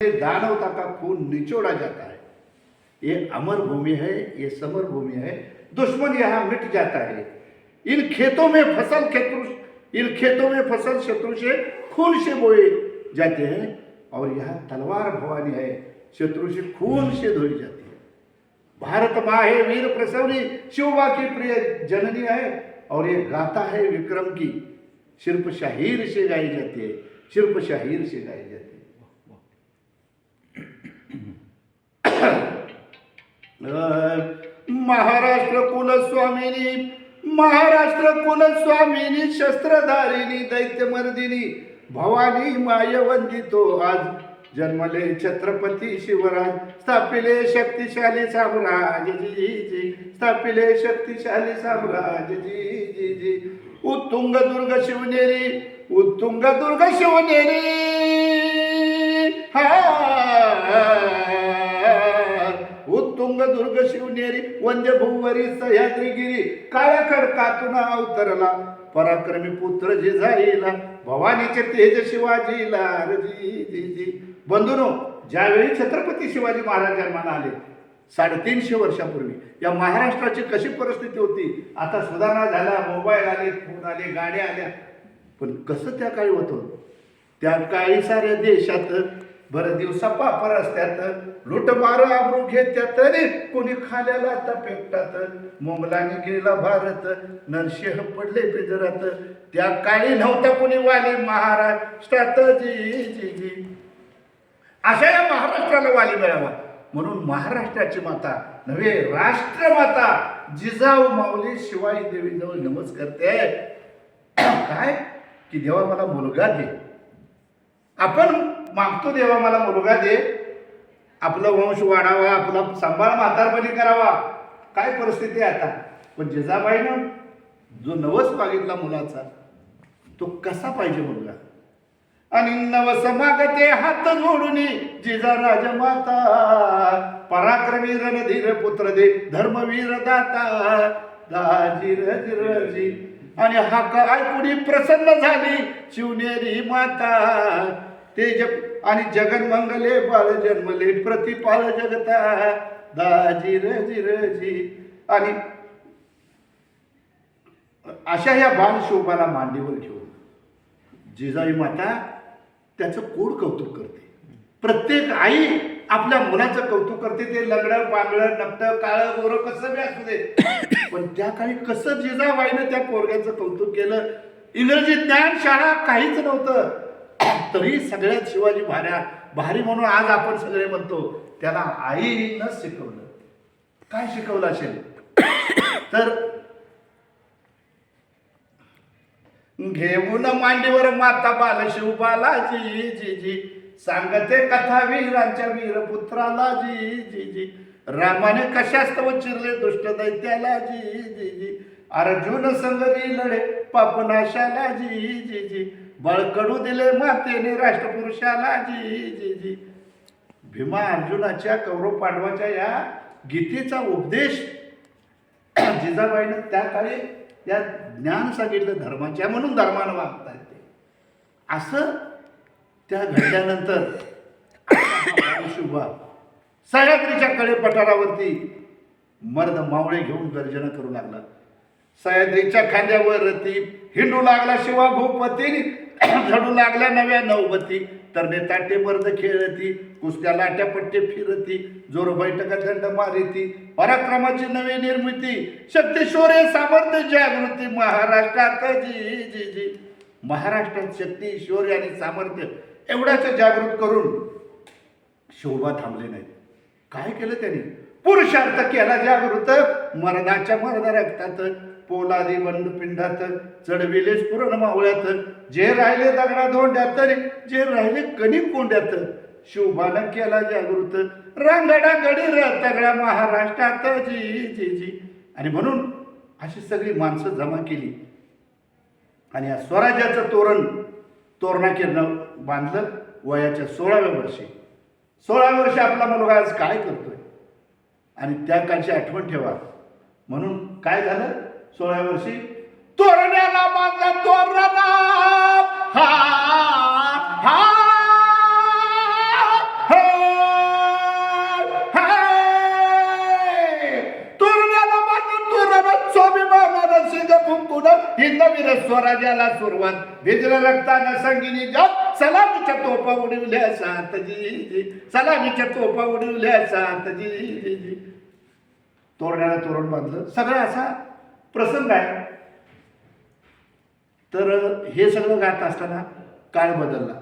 दानवता का खून निचोड़ा जाता है। ये अमर भूमि है, ये समर भूमि है, दुश्मन यहाँ मिट जाता है। इन खेतों में फ़सल शत्रु इन खेतों में फ़सल शत्रु से खून से बोए जाते हैं और यहाँ तलवार भवानी है, शत्रु से खून से धोई जाती है। भारत माँ है वीर प्रसवनी शिवबा की प्रिय जननी है और ये गाता है विक्रम की, शिल्प शाहीर से गाई जाती है, शिल्प शाहीर से गाई जाती है। महाराष्ट्र कुलस्वामिनी महाराष्ट्र कुलस्वामिनी शस्त्रधारिणी दैत्यमर्दिनी भवानी मायवंदितो आज जन्मले छत्रपती शिवराज स्थापिले शक्तिशाली साम्राज जी जी स्थापिले शक्तिशाली साम्राज जी जी जी. उत्तुंग दुर्ग शिवनेरी उत्तुंग दुर्ग शिवनेरी. हा. तुंगदुर्ग दुर्ग शिवनेरी वंद्य भुवरी सह्याद्रीगिरी काळ्या खडकातून अवतरला. पराक्रमी पुत्र जिजाईला भवानीचे तेज शिवाजीला बंधुनो ज्यावेळी छत्रपती शिवाजी महाराज जन्माला आले साडेतीनशे वर्षापूर्वी या महाराष्ट्राची कशी परिस्थिती होती? आता सुधारणा झाला मोबाईल आले फोन आले गाड्या आल्या. पण कसं त्या काळी होतं? त्या काळी साऱ्या देशात बरं दिवसा पापर असत्यात लुटमार आबरू घेत्यात रे कोणी खाल्याला आता पेपटात मोंगलाने गेला भारत नरसिंह पडले पिजरात त्या काळी नव्हता कोणी वाले महाराष्ट्रात जी जी जी अशा या महाराष्ट्राला वाली मिळावा. म्हणून महाराष्ट्राची माता नव्हे राष्ट्रमाता जिजाऊ माऊली शिवाई देवीजवळ नमस करते. काय? की देवा मला मुलगा दे. आपण मागतो देवा मला मुलगा दे. आपलं वंश वाढावा आपला सांभाळ म्हातारपणी करावा. काय परिस्थिती आहे आता? पण जिजाबाईनं जो नवस मागितला मुलाचा तो कसा पाहिजे मुलगा? आणि नवस मागते हात जोडून जिजा राजमाता. पराक्रमी रणधीर पुत्र दे धर्मवीर दाता. दाजीर जिरजी आणि हा ऐकुनी प्रसन्न झाली शिवनेरी माता. तेज आणि जगन्मंगले बाळ जन्मले प्रतिपाल जगता. दाजी रजी रजी आणि अशा या बाल शोभाला मांडीवर घेऊन जिजाई माता त्याचं कोड कौतुक करते. प्रत्येक आई आपल्या मुलाचं कौतुक करते. ते लंगडं पांगडं नपट काळं गोरं कसं बी असू दे. पण त्या काळी कसं जिजाबाईनं त्या पोरग्याचं कौतुक केलं? इंग्रजी ज्ञान शाळा काहीच नव्हतं. तरी सगळ्यात शिवाजी भाऱ्या भारी म्हणून आज आपण सगळे म्हणतो त्याला आईनं शिकवलं. काय शिकवलं असेल? तर घेऊन मांडीवर माता बाल शिवबाला जी जी जी. सांगते कथा वीरांच्या वीर पुत्राला जी जी जी. रामाने कशास्तव चिरले दुष्ट दैत्याला जी जी जी. अर्जुन संगरी लढे पापनाशाला जी जी जी. बळकडू दिले मातेने राष्ट्रपुरुषाला. जी जी जी. भीमा अर्जुनाच्या कौरव पांडवाच्या या गीतेचा उपदेश. जिजाबाईनं त्या काळी या ज्ञान सांगितलं धर्माच्या म्हणून धर्मानं वागता येते असं त्या घडल्यानंतर शुभा सह्याद्रीच्या कडे पठारावरती मर्द मावळे घेऊन गर्जना करू लागला. सह्याद्रीच्या खांद्यावर रती हिंडू लागला शिवा भूपतीने. झडू लागल्या नव्या नवबती. तर नेताटे मर्द खेळती कुस्त्या लाट्या पट्टे फिरती जोर बैठका दंड मारिती. पराक्रमाची नवी निर्मिती. शक्ती शौर्य सामर्थ्य जागृती. महाराष्ट्रात जी जी जी. महाराष्ट्रात शक्ती शौर्य आणि सामर्थ्य एवढ्याच जागृत करून शोभा थांबले नाही. काय केलं त्यांनी? पुरुषार्थ केला जागृत. मरणाच्या मरण रक्तात पोलादी पिंडात चढविलेच पुरण मावळ्यात. जे राहिले दगडा धोंड्यात जे राहिले कणिक कोंड्यात. शोभानं केला जागृत. रांगडा गडी तगड्या महाराष्ट्रात. जी जी जी. आणि म्हणून अशी सगळी माणसं जमा केली. आणि या स्वराज्याचं तोरण तोरणा किरण बांधलं वयाच्या सोळाव्या वर्षी. सोळा वर्ष आपला मुलगा आज काय करतोय? आणि त्या काळची आठवण ठेवा. म्हणून काय झालं? सोळ्या वर्षी. तोरण्याला माझ्या तोरणा हा तोरण्याला स्वराज्याला सुरुवात. भिजलं रक्तानं संगिनी जग सलामीच्या तोफा उडवल्या सातजी. सलामीच्या तोफा उडवल्या सातजी. तोरण्याला तोरण बांधलं. सगळं असा प्रसंग आहे. तर हे सगळं गात असताना काळ बदलला.